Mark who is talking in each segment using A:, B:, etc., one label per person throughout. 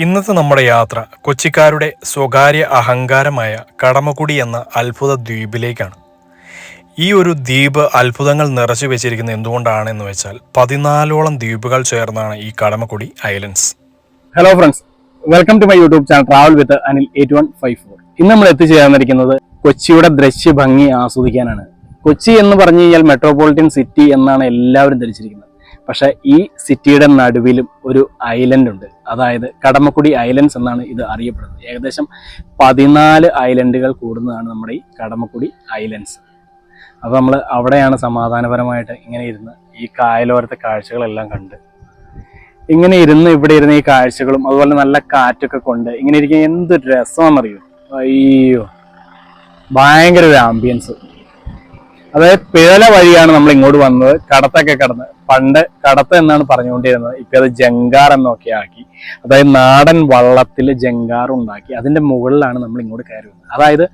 A: ഇന്നത്തെ നമ്മുടെ യാത്ര കൊച്ചിക്കാരുടെ സ്വകാര്യ അഹങ്കാരമായ കടമക്കുടി എന്ന അത്ഭുത ദ്വീപിലേക്കാണ്. ഈ ഒരു ദ്വീപ് അത്ഭുതങ്ങൾ നിറച്ചു വെച്ചിരിക്കുന്നത് എന്തുകൊണ്ടാണെന്ന് വെച്ചാൽ പതിനാലോളം ദ്വീപുകൾ ചേർന്നാണ് ഈ Kadamakkudi islands.
B: Hello friends welcome to my YouTube channel travel with Anil eight one five four ഇന്ന് നമ്മൾ എത്തിച്ചേർന്നിരിക്കുന്നത് കൊച്ചിയുടെ ദൃശ്യ ഭംഗി ആസ്വദിക്കാനാണ്. കൊച്ചി എന്ന് പറഞ്ഞു കഴിഞ്ഞാൽ മെട്രോപൊളിറ്റൻ സിറ്റി എന്നാണ് എല്ലാവരും ധരിച്ചിരിക്കുന്നത്. പക്ഷെ ഈ സിറ്റിയുടെ നടുവിലും ഒരു ഐലൻഡ് ഉണ്ട്. അതായത് കടമക്കുടി ഐലൻഡ്സ് എന്നാണ് ഇത് അറിയപ്പെടുന്നത്. ഏകദേശം പതിനാല് ഐലൻഡുകൾ കൂടുന്നതാണ് നമ്മുടെ ഈ കടമക്കുടി ഐലൻഡ്സ് അപ്പോൾ നമ്മൾ അവിടെയാണ് സമാധാനപരമായിട്ട് ഇങ്ങനെ ഇരുന്ന് ഈ കായലോരത്തെ കാഴ്ചകളെല്ലാം കണ്ട്. ഇങ്ങനെ ഇരുന്ന് ഇവിടെ ഇരുന്ന് ഈ കാഴ്ചകളും അതുപോലെ നല്ല കാറ്റൊക്കെ കൊണ്ട് ഇങ്ങനെ ഇരിക്കാൻ എന്ത് രസമാണെന്നറിയോ? അയ്യോ. ഭയങ്കര ഒരു ആംബിയൻസ് അതായത് പിഴല വഴിയാണ് നമ്മൾ ഇങ്ങോട്ട് വന്നത്. കടത്തൊക്കെ കടന്ന്. പണ്ട് കടത്ത് എന്നാണ് പറഞ്ഞുകൊണ്ടിരുന്നത്. ഇപ്പൊ അത് ജങ്കാർ എന്നൊക്കെ ആക്കി. അതായത് നാടൻ വള്ളത്തിൽ ജങ്കാർ ഉണ്ടാക്കി. അതിന്റെ മുകളിലാണ് നമ്മൾ ഇങ്ങോട്ട് കയറി വന്നത്. അതായത്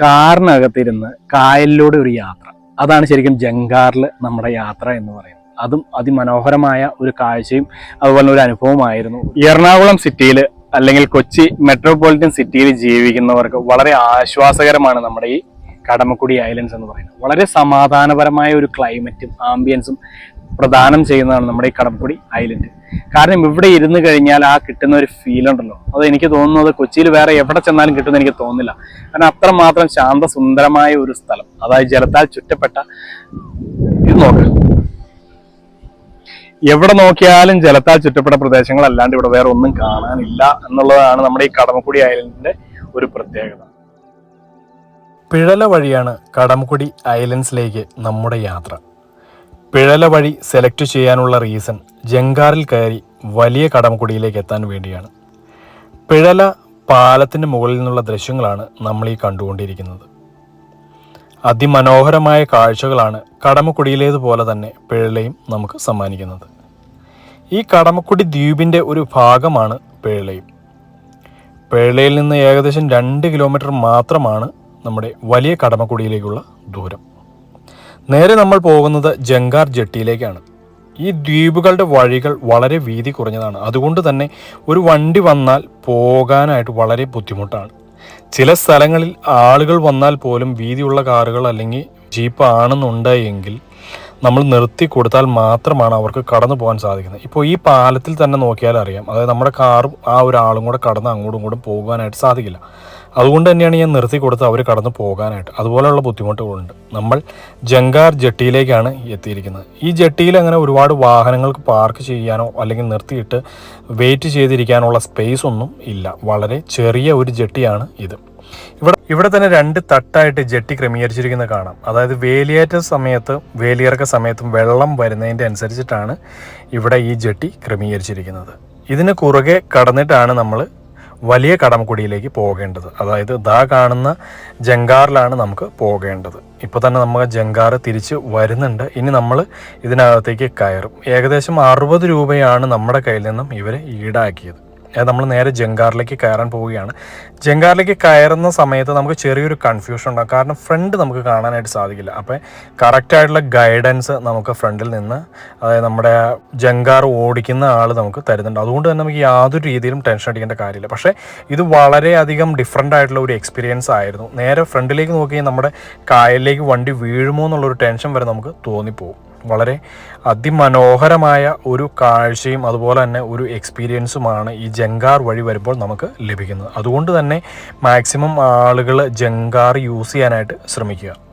B: കാറിനകത്തിരുന്ന് കായലിലൂടെ ഒരു യാത്ര. അതാണ് ശരിക്കും ജങ്കാറിൽ നമ്മുടെ യാത്ര എന്ന് പറയുന്നത്. അതും അതിമനോഹരമായ ഒരു കാഴ്ചയും അതുപോലെ ഒരു അനുഭവമായിരുന്നു. എറണാകുളം സിറ്റിയിൽ അല്ലെങ്കിൽ കൊച്ചി മെട്രോപൊളിറ്റൻ സിറ്റിയിൽ ജീവിക്കുന്നവർക്ക് വളരെ ആശ്വാസകരമാണ് നമ്മുടെ ഈ കടമക്കുടി ഐലൻഡ്സ് എന്ന് പറയുന്നത്. വളരെ സമാധാനപരമായ ഒരു ക്ലൈമറ്റും ആംബിയൻസും പ്രദാനം ചെയ്യുന്നതാണ് നമ്മുടെ ഈ കടമക്കുടി ഐലൻഡ്. കാരണം ഇവിടെ ഇരുന്ന് കഴിഞ്ഞാൽ ആ കിട്ടുന്ന ഒരു ഫീൽ ഉണ്ടല്ലോ. അത് എനിക്ക് തോന്നുന്നത് കൊച്ചിയിൽ വേറെ എവിടെ ചെന്നാലും കിട്ടുമെന്ന് എനിക്ക് തോന്നുന്നില്ല. കാരണം അത്രമാത്രം ശാന്തസുന്ദരമായ ഒരു സ്ഥലം. അതായത് ജലത്താൽ ചുറ്റപ്പെട്ട ഇത് നോക്ക്. എവിടെ നോക്കിയാലും ജലത്താൽ ചുറ്റപ്പെട്ട പ്രദേശങ്ങൾ അല്ലാണ്ട് ഇവിടെ വേറെ ഒന്നും കാണാനില്ല എന്നുള്ളതാണ് നമ്മുടെ ഈ കടമക്കുടി ഐലൻഡിന്റെ ഒരു പ്രത്യേകത.
A: പിഴല വഴിയാണ് കടംകുടി ഐലൻഡ്സിലേക്ക് നമ്മുടെ യാത്ര. പിഴല വഴി സെലക്ട് ചെയ്യാനുള്ള റീസൺ ജങ്കാറിൽ കയറി വലിയ കടംകുടിയിലേക്ക് എത്താൻ വേണ്ടിയാണ്. പിഴല പാലത്തിന്റെ മുകളിൽ നിന്നുള്ള ദൃശ്യങ്ങളാണ് നമ്മൾ ഈ കണ്ടുകൊണ്ടിരിക്കുന്നത്. അതിമനോഹരമായ കാഴ്ചകളാണ് കടമക്കുടിയിലേതുപോലെ തന്നെ പിഴലയും നമുക്ക് സമ്മാനിക്കുന്നത്. ഈ കടമക്കുടി ദ്വീപിന്റെ ഒരു ഭാഗമാണ് പിഴലയും. പിഴലയിൽ നിന്ന് ഏകദേശം രണ്ട് കിലോമീറ്റർ മാത്രമാണ് നമ്മുടെ വലിയ കടമക്കുടിയിലേക്കുള്ള ദൂരം. നേരെ നമ്മൾ പോകുന്നത് ജങ്കാർ ജെട്ടിയിലേക്കാണ്. ഈ ദ്വീപുകളുടെ വഴികൾ വളരെ വീതി കുറഞ്ഞതാണ്. അതുകൊണ്ട് തന്നെ ഒരു വണ്ടി വന്നാൽ പോകാനായിട്ട് വളരെ ബുദ്ധിമുട്ടാണ്. ചില സ്ഥലങ്ങളിൽ ആളുകൾ വന്നാൽ പോലും വീതിയുള്ള കാറുകൾ അല്ലെങ്കിൽ ജീപ്പ് ആണെന്നുണ്ടെങ്കിൽ നമ്മൾ നിർത്തി കൊടുത്താൽ മാത്രമാണ് അവർക്ക് കടന്നു പോകാൻ സാധിക്കുന്നത്. ഇപ്പോൾ ഈ പാലത്തിൽ തന്നെ നോക്കിയാൽ അറിയാം. അതായത് നമ്മുടെ കാറും ആ ഒരാളും കൂടെ കടന്ന് അങ്ങോട്ടും ഇങ്ങോട്ടും പോകാനായിട്ട് സാധിക്കില്ല. അതുകൊണ്ട് തന്നെയാണ് ഞാൻ നിർത്തി കൊടുത്ത് അവർ കടന്നു പോകാനായിട്ട്. അതുപോലെയുള്ള ബുദ്ധിമുട്ടുകളുണ്ട്. നമ്മൾ ജങ്കാർ ജെട്ടിയിലേക്കാണ് എത്തിയിരിക്കുന്നത്. ഈ ജെട്ടിയിൽ അങ്ങനെ ഒരുപാട് വാഹനങ്ങൾക്ക് പാർക്ക് ചെയ്യാനോ അല്ലെങ്കിൽ നിർത്തിയിട്ട് വെയിറ്റ് ചെയ്തിരിക്കാനുള്ള സ്പേസ് ഒന്നും ഇല്ല. വളരെ ചെറിയ ഒരു ജെട്ടിയാണ് ഇത്. ഇവിടെ ഇവിടെ തന്നെ രണ്ട് തട്ടായിട്ട് ജെട്ടി ക്രമീകരിച്ചിരിക്കുന്നത് കാണാം. അതായത് വേലിയേറ്റ സമയത്ത് വേലിയിറക്ക സമയത്തും വെള്ളം വരുന്നതിന്റെ അനുസരിച്ചിട്ടാണ് ഇവിടെ ഈ ജെട്ടി ക്രമീകരിച്ചിരിക്കുന്നത്. ഇതിന് കുറുകെ കടന്നിട്ടാണ് നമ്മൾ വലിയ കടമക്കുടിയിലേക്ക് പോകേണ്ടത്. അതായത് ദാ കാണുന്ന ജങ്കാറിലാണ് നമുക്ക് പോകേണ്ടത്. ഇപ്പോൾ തന്നെ നമുക്ക് ജങ്കാർ തിരിച്ച് വരുന്നുണ്ട്. ഇനി നമ്മൾ ഇതിനകത്തേക്ക് കയറും. ഏകദേശം അറുപത് രൂപയാണ് നമ്മുടെ കയ്യിൽ നിന്നും ഇവർ ഈടാക്കിയത്. നമ്മൾ നേരെ ജങ്കാറിലേക്ക് കയറാൻ പോവുകയാണ്. ജങ്കാറിലേക്ക് കയറുന്ന സമയത്ത് നമുക്ക് ചെറിയൊരു കൺഫ്യൂഷൻ ഉണ്ടാകും. കാരണം ഫ്രണ്ട് നമുക്ക് കാണാനായിട്ട് സാധിക്കില്ല. അപ്പോൾ കറക്റ്റായിട്ടുള്ള ഗൈഡൻസ് നമുക്ക് ഫ്രണ്ടിൽ നിന്ന് അതായത് നമ്മുടെ ജങ്കാർ ഓടിക്കുന്ന ആൾ നമുക്ക് തരുന്നുണ്ട്. അതുകൊണ്ട് തന്നെ നമുക്ക് യാതൊരു രീതിയിലും ടെൻഷൻ അടിക്കേണ്ട കാര്യമില്ല. പക്ഷേ ഇത് വളരെയധികം ഡിഫറെന്റ് ആയിട്ടുള്ള ഒരു എക്സ്പീരിയൻസ് ആയിരുന്നു. നേരെ ഫ്രണ്ടിലേക്ക് നോക്കി നമ്മുടെ കായലിലേക്ക് വണ്ടി വീഴുമോ എന്നുള്ളൊരു ടെൻഷൻ വരെ നമുക്ക് തോന്നിപ്പോവും. വളരെ അതിമനോഹരമായ ഒരു കാഴ്ചയും അതുപോലെ തന്നെ ഒരു എക്സ്പീരിയൻസുമാണ് ഈ ജങ്കാർ വഴി വരുമ്പോൾ നമുക്ക് ലഭിക്കുന്നത്. അതുകൊണ്ട് തന്നെ മാക്സിമം ആളുകൾ ജങ്കാർ യൂസ് ചെയ്യാനായിട്ട് ശ്രമിക്കുക.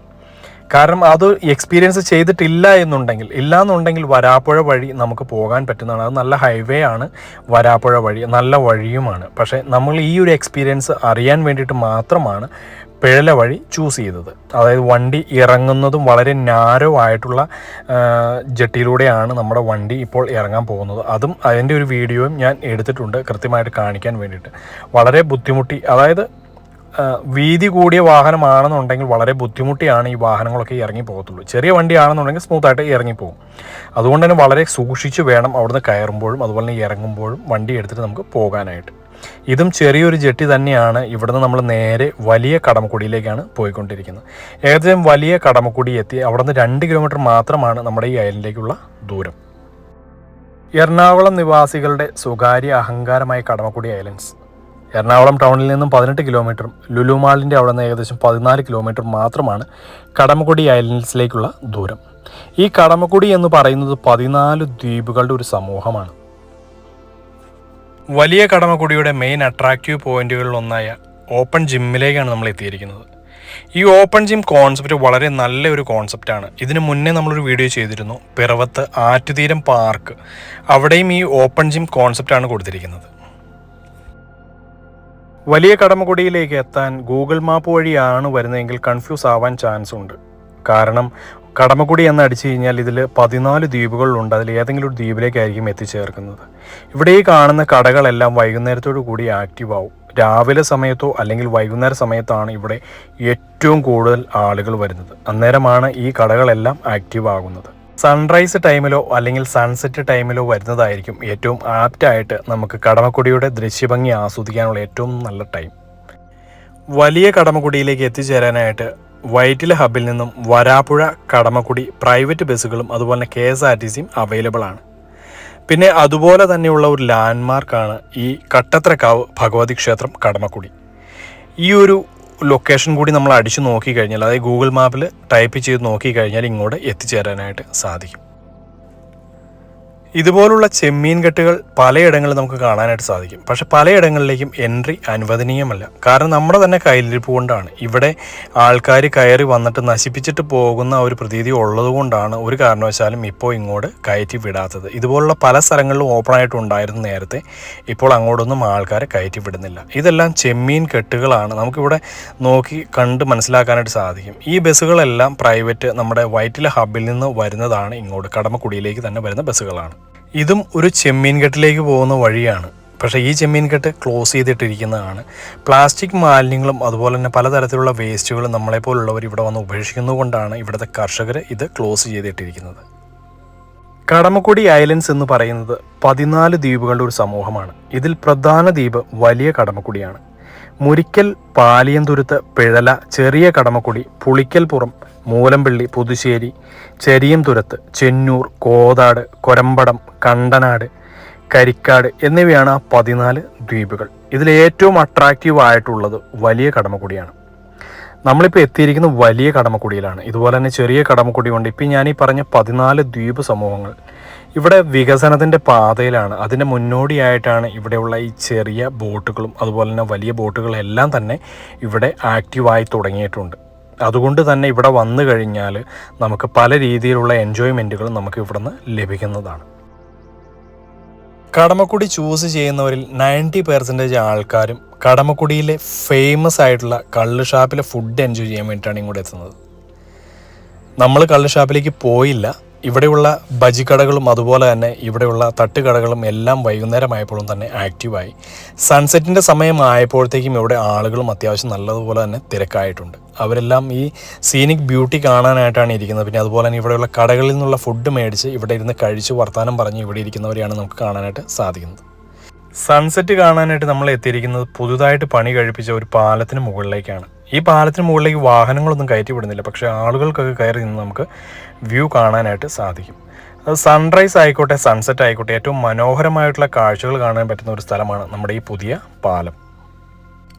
A: കാരണം അത് എക്സ്പീരിയൻസ് ചെയ്തിട്ടില്ല എന്നുണ്ടെങ്കിൽ ഇല്ല എന്നുണ്ടെങ്കിൽ വരാപ്പുഴ വഴി നമുക്ക് പോകാൻ പറ്റുന്നതാണ്. അത് നല്ല ഹൈവേ ആണ് വരാപ്പുഴ വഴി നല്ല വഴിയുമാണ്. പക്ഷേ നമ്മൾ ഈ ഒരു എക്സ്പീരിയൻസ് അറിയാൻ വേണ്ടിയിട്ട് മാത്രമാണ് പിഴല വഴി ചൂസ് ചെയ്തത്. അതായത് വണ്ടി ഇറങ്ങുന്നതും വളരെ നാരോ ആയിട്ടുള്ള ജെട്ടിയിലൂടെയാണ് നമ്മുടെ വണ്ടി ഇപ്പോൾ ഇറങ്ങാൻ പോകുന്നത്. അതും അതിന്റെ ഒരു വീഡിയോയും ഞാൻ എടുത്തിട്ടുണ്ട് കൃത്യമായിട്ട് കാണിക്കാൻ വേണ്ടിയിട്ട്. വളരെ ബുദ്ധിമുട്ടി അതായത് വീതി കൂടിയ വാഹനമാണെന്നുണ്ടെങ്കിൽ വളരെ ബുദ്ധിമുട്ടിയാണ് ഈ വാഹനങ്ങളൊക്കെ ഇറങ്ങി പോകത്തുള്ളൂ. ചെറിയ വണ്ടിയാണെന്നുണ്ടെങ്കിൽ സ്മൂത്തായിട്ട് ഇറങ്ങിപ്പോകും അതുകൊണ്ട് തന്നെ വളരെ സൂക്ഷിച്ച് വേണം അവിടുന്ന് കയറുമ്പോഴും അതുപോലെ തന്നെ ഇറങ്ങുമ്പോഴും വണ്ടി എടുത്തിട്ട് നമുക്ക് പോകാനായിട്ട്. ഇതും ചെറിയൊരു ജെട്ടി തന്നെയാണ് ഇവിടുന്ന് നമ്മൾ നേരെ വലിയ കടമക്കുടിയിലേക്കാണ് പോയിക്കൊണ്ടിരിക്കുന്നത്. ഏകദേശം വലിയ കടമക്കുടി എത്തി. അവിടുന്ന് രണ്ട് കിലോമീറ്റർ മാത്രമാണ് നമ്മുടെ ഈ അയലിലേക്കുള്ള ദൂരം. എറണാകുളം നിവാസികളുടെ സ്വകാര്യ അഹങ്കാരമായ കടമക്കുടി ഐലൻഡ്സ് എറണാകുളം ടൗണിൽ നിന്നും പതിനെട്ട് കിലോമീറ്ററും ലുലുമാളിന്റെ അവിടെ നിന്ന് ഏകദേശം പതിനാല് കിലോമീറ്റർ മാത്രമാണ് കടമക്കുടി ഐലൻഡ്സിലേക്കുള്ള ദൂരം. ഈ കടമക്കുടി എന്ന് പറയുന്നത് പതിനാല് ദ്വീപുകളുടെ ഒരു സമൂഹമാണ്. വലിയ കടമക്കുടിയുടെ മെയിൻ അട്രാക്റ്റീവ് പോയിന്റുകളിൽ ഒന്നായ ഓപ്പൺ ജിമ്മിലേക്കാണ് നമ്മൾ എത്തിയിരിക്കുന്നത്. ഈ ഓപ്പൺ ജിം കോൺസെപ്റ്റ് വളരെ നല്ല ഒരു കോൺസെപ്റ്റാണ് ഇതിന് മുന്നേ നമ്മളൊരു വീഡിയോ ചെയ്തിരുന്നു. പിറവത്ത് ആറ്റുതീരം പാർക്ക് അവിടെയും ഈ ഓപ്പൺ ജിം കോൺസെപ്റ്റാണ് കൊടുത്തിരിക്കുന്നത്. വലിയ കടമക്കുടിയിലേക്ക് എത്താൻ ഗൂഗിൾ മാപ്പ് വഴിയാണ് വരുന്നതെങ്കിൽ കൺഫ്യൂസ് ആവാൻ ചാൻസ് ഉണ്ട്. കാരണം കടമക്കുടി എന്ന് അടിച്ചു കഴിഞ്ഞാൽ ഇതിൽ പതിനാല് ദ്വീപുകളുണ്ട് അതിൽ ഏതെങ്കിലും ഒരു ദ്വീപിലേക്കായിരിക്കും എത്തിച്ചേർക്കുന്നത്. ഇവിടെ ഈ കാണുന്ന കടകളെല്ലാം വൈകുന്നേരത്തോടു കൂടി ആക്റ്റീവ് ആവും. രാവിലെ സമയത്തോ അല്ലെങ്കിൽ വൈകുന്നേര സമയത്താണ് ഇവിടെ ഏറ്റവും കൂടുതൽ ആളുകൾ വരുന്നത്. അന്നേരമാണ് ഈ കടകളെല്ലാം ആക്റ്റീവ് ആകുന്നത്. സൺറൈസ് ടൈമിലോ അല്ലെങ്കിൽ സൺസെറ്റ് ടൈമിലോ വരുന്നതായിരിക്കും ഏറ്റവും ആപ്റ്റായിട്ട് നമുക്ക് കടമക്കുടിയുടെ ദൃശ്യഭംഗി ആസ്വദിക്കാനുള്ള ഏറ്റവും നല്ല ടൈം വലിയ കടമക്കുടിയിലേക്ക് എത്തിച്ചേരാനായിട്ട് വൈറ്റില ഹബിൽ നിന്നും വരാപ്പുഴ കടമക്കുടി പ്രൈവറ്റ് ബസ്സുകളും അതുപോലെ കെ എസ് ആർ ടി സിയും അവൈലബിൾ ആണ്. പിന്നെ അതുപോലെ തന്നെയുള്ള ഒരു ലാൻഡ്മാർക്കാണ് ഈ കട്ടത്രക്കാവ് ഭഗവതി ക്ഷേത്രം കടമക്കുടി. ഈ ഒരു ലൊക്കേഷൻ കൂടി നമ്മൾ അടിച്ചു നോക്കിക്കഴിഞ്ഞാൽ അതായത് ഗൂഗിൾ മാപ്പിൽ ടൈപ്പ് ചെയ്ത് നോക്കിക്കഴിഞ്ഞാൽ ഇങ്ങോട്ട് എത്തിച്ചേരാനായിട്ട് സാധിക്കും. ഇതുപോലുള്ള ചെമ്മീൻ കെട്ടുകൾ പലയിടങ്ങളിൽ നമുക്ക് കാണാനായിട്ട് സാധിക്കും. പക്ഷെ പലയിടങ്ങളിലേക്കും എൻട്രി അനുവദനീയമല്ല. കാരണം നമ്മുടെ തന്നെ കയ്യിലിരിപ്പ് കൊണ്ടാണ്. ഇവിടെ ആൾക്കാർ കയറി വന്നിട്ട് നശിപ്പിച്ചിട്ട് പോകുന്ന ഒരു പ്രതീതി ഉള്ളതുകൊണ്ടാണ് ഒരു കാരണവശാലും ഇപ്പോൾ ഇങ്ങോട്ട് കയറ്റി വിടാത്തത്. ഇതുപോലുള്ള പല സ്ഥലങ്ങളിലും ഓപ്പൺ ആയിട്ട് ഉണ്ടായിരുന്നു നേരത്തെ ഇപ്പോൾ അങ്ങോട്ടൊന്നും ആൾക്കാരെ കയറ്റി വിടുന്നില്ല. ഇതെല്ലാം ചെമ്മീൻ കെട്ടുകളാണ്. നമുക്കിവിടെ നോക്കി കണ്ട് മനസ്സിലാക്കാനായിട്ട് സാധിക്കും. ഈ ബസ്സുകളെല്ലാം പ്രൈവറ്റ് നമ്മുടെ വൈറ്റില ഹബിൽ നിന്ന് വരുന്നതാണ് ഇങ്ങോട്ട് കടമക്കുടിയിലേക്ക് തന്നെ വരുന്ന ബസ്സുകളാണ്. ഇതും ഒരു ചെമ്മീൻ കെട്ടിലേക്ക് പോകുന്ന വഴിയാണ്. പക്ഷേ ഈ ചെമ്മീൻ കെട്ട് ക്ലോസ് ചെയ്തിട്ടിരിക്കുന്നതാണ്. പ്ലാസ്റ്റിക് മാലിന്യങ്ങളും അതുപോലെ തന്നെ പലതരത്തിലുള്ള വേസ്റ്റുകളും നമ്മളെപ്പോലുള്ളവർ ഇവിടെ വന്ന് ഉപേക്ഷിക്കുന്നതുകൊണ്ടാണ് ഇവിടുത്തെ കർഷകർ ഇത് ക്ലോസ് ചെയ്തിട്ടിരിക്കുന്നത്. കടമക്കുടി ഐലൻഡ്സ് എന്ന് പറയുന്നത് പതിനാല് ദ്വീപുകളുടെ ഒരു സമൂഹമാണ്. ഇതിൽ പ്രധാന ദ്വീപ് വലിയ കടമക്കുടിയാണ്. മുരിക്കൽ പാലിയന്തുരുത്ത് പിഴല ചെറിയ കടമക്കുടി പുളിക്കൽപ്പുറം മൂലമ്പള്ളി പുതുശ്ശേരി ചെരിയംതുരത്ത് ചെന്നൂർ കോതാട് കൊരമ്പടം കണ്ടനാട് കരിക്കാട് എന്നിവയാണ് ആ പതിനാല് ദ്വീപുകൾ. ഇതിൽ ഏറ്റവും അട്രാക്റ്റീവ് ആയിട്ടുള്ളത് വലിയ കടമക്കുടിയാണ്. നമ്മളിപ്പോൾ എത്തിയിരിക്കുന്നത് വലിയ കടമക്കുടിയിലാണ്. ഇതുപോലെ തന്നെ ചെറിയ കടമക്കുടി ഉണ്ട് ഇപ്പം ഞാൻ ഈ പറഞ്ഞ പതിനാല് ദ്വീപ് സമൂഹങ്ങൾ ഇവിടെ വികസനത്തിന്റെ പാതയിലാണ്. അതിന്റെ മുന്നോടിയായിട്ടാണ് ഇവിടെയുള്ള ഈ ചെറിയ ബോട്ടുകളും അതുപോലെ തന്നെ വലിയ ബോട്ടുകളെല്ലാം തന്നെ ഇവിടെ ആക്റ്റീവായി തുടങ്ങിയിട്ടുണ്ട്. അതുകൊണ്ട് തന്നെ ഇവിടെ വന്നു കഴിഞ്ഞാൽ നമുക്ക് പല രീതിയിലുള്ള എൻജോയ്മെന്റുകളും നമുക്ക് ഇവിടുന്ന് ലഭിക്കുന്നതാണ്. കടമക്കുടി ചൂസ് ചെയ്യുന്നവരിൽ നയന്റി പെർസെന്റേജ് ആൾക്കാരും കടമക്കുടിയിലെ ഫേമസ് ആയിട്ടുള്ള കള്ള് ഷാപ്പിലെ ഫുഡ് എൻജോയ് ചെയ്യാൻ വേണ്ടിയിട്ടാണ് ഇങ്ങോട്ട് എത്തുന്നത്. നമ്മൾ കള്ള് ഷാപ്പിലേക്ക് പോയില്ല. ഇവിടെയുള്ള ബജി കടകളും അതുപോലെ തന്നെ ഇവിടെയുള്ള തട്ടുകടകളും എല്ലാം വൈകുന്നേരമായപ്പോഴും തന്നെ ആക്റ്റീവായി. സൺസെറ്റിന്റെ സമയമായപ്പോഴത്തേക്കും ഇവിടെ ആളുകളും അത്യാവശ്യം നല്ലതുപോലെ തന്നെ തിരക്കായിട്ടുണ്ട്. അവരെല്ലാം ഈ സീനിക് ബ്യൂട്ടി കാണാനായിട്ടാണ് ഇരിക്കുന്നത്. പിന്നെ അതുപോലെ തന്നെ ഇവിടെയുള്ള കടകളിൽ നിന്നുള്ള ഫുഡ് മേടിച്ച് ഇവിടെ ഇരുന്ന് കഴിച്ച് വർത്തമാനം പറഞ്ഞ് ഇവിടെ ഇരിക്കുന്നവരെയാണ് നമുക്ക് കാണാനായിട്ട് സാധിക്കുന്നത്. സൺസെറ്റ് കാണാനായിട്ട് നമ്മൾ എത്തിയിരിക്കുന്നത് പുതുതായിട്ട് പണി കഴിപ്പിച്ച ഒരു പാലത്തിന് മുകളിലേക്കാണ്. ഈ പാലത്തിന് മുകളിലേക്ക് വാഹനങ്ങളൊന്നും കയറ്റി വിടുന്നില്ല. പക്ഷേ ആളുകൾക്കൊക്കെ കയറി നിന്ന് നമുക്ക് വ്യൂ കാണാനായിട്ട് സാധിക്കും. അത് സൺറൈസ് ആയിക്കോട്ടെ സൺസെറ്റ് ആയിക്കോട്ടെ ഏറ്റവും മനോഹരമായിട്ടുള്ള കാഴ്ചകൾ കാണാൻ പറ്റുന്ന ഒരു സ്ഥലമാണ് നമ്മുടെ ഈ പുതിയ പാലം.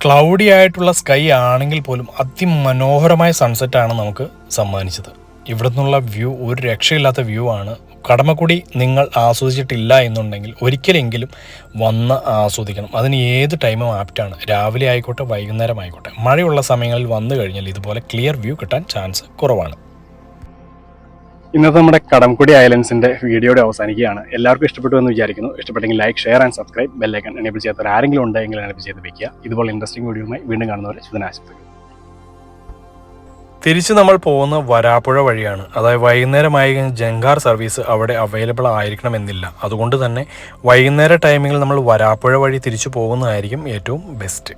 A: ക്ലൗഡി ആയിട്ടുള്ള സ്കൈ ആണെങ്കിൽ പോലും അതിമനോഹരമായ സൺസെറ്റാണ് നമുക്ക് സമ്മാനിച്ചത്. ഇവിടെ നിന്നുള്ള വ്യൂ ഒരു രക്ഷയില്ലാത്ത വ്യൂ ആണ്. കടമക്കുടി നിങ്ങൾ ആസ്വദിച്ചിട്ടില്ല എന്നുണ്ടെങ്കിൽ ഒരിക്കലെങ്കിലും വന്ന് ആസ്വദിക്കണം. അതിന് ഏത് ടൈമും ആപ്റ്റാണ് രാവിലെ ആയിക്കോട്ടെ വൈകുന്നേരം ആയിക്കോട്ടെ. മഴയുള്ള സമയങ്ങളിൽ വന്നു കഴിഞ്ഞാൽ ഇതുപോലെ ക്ലിയർ വ്യൂ കിട്ടാൻ ചാൻസ് കുറവാണ്.
B: ഇന്നത്തെ നമ്മുടെ കടംകുടി ഐലൻഡ്സിന്റെ വീഡിയോയുടെ അവസാനിക്കുകയാണ്. എല്ലാവർക്കും ഇഷ്ടപ്പെട്ടു എന്ന് വിചാരിക്കുന്നു. ഇഷ്ടപ്പെട്ടെങ്കിൽ like share and subscribe bell icon enable ചെയ്യാത്തവർ ആരെങ്കിലും ഉണ്ടെങ്കിൽ എനേബിൾ ചെയ്ത് വെക്കുക. ഇതുപോലെ ഇൻട്രസ്റ്റിംഗ് വീഡിയോയുമായി വീണ്ടും കാണുന്നവരെ ശുഭനാശംസകൾ.
A: തിരിച്ച് നമ്മൾ പോകുന്ന വരാപ്പുഴ വഴിയാണ്. അതായത് വൈകുന്നേരമായി ജങ്കാർ സർവീസ് അവിടെ അവൈലബിൾ ആയിരിക്കണമെന്നില്ല. അതുകൊണ്ട് തന്നെ വൈകുന്നേര ടൈമിങ്ങിൽ നമ്മൾ വരാപ്പുഴ വഴി തിരിച്ചു പോകുന്നതായിരിക്കും ഏറ്റവും ബെസ്റ്റ്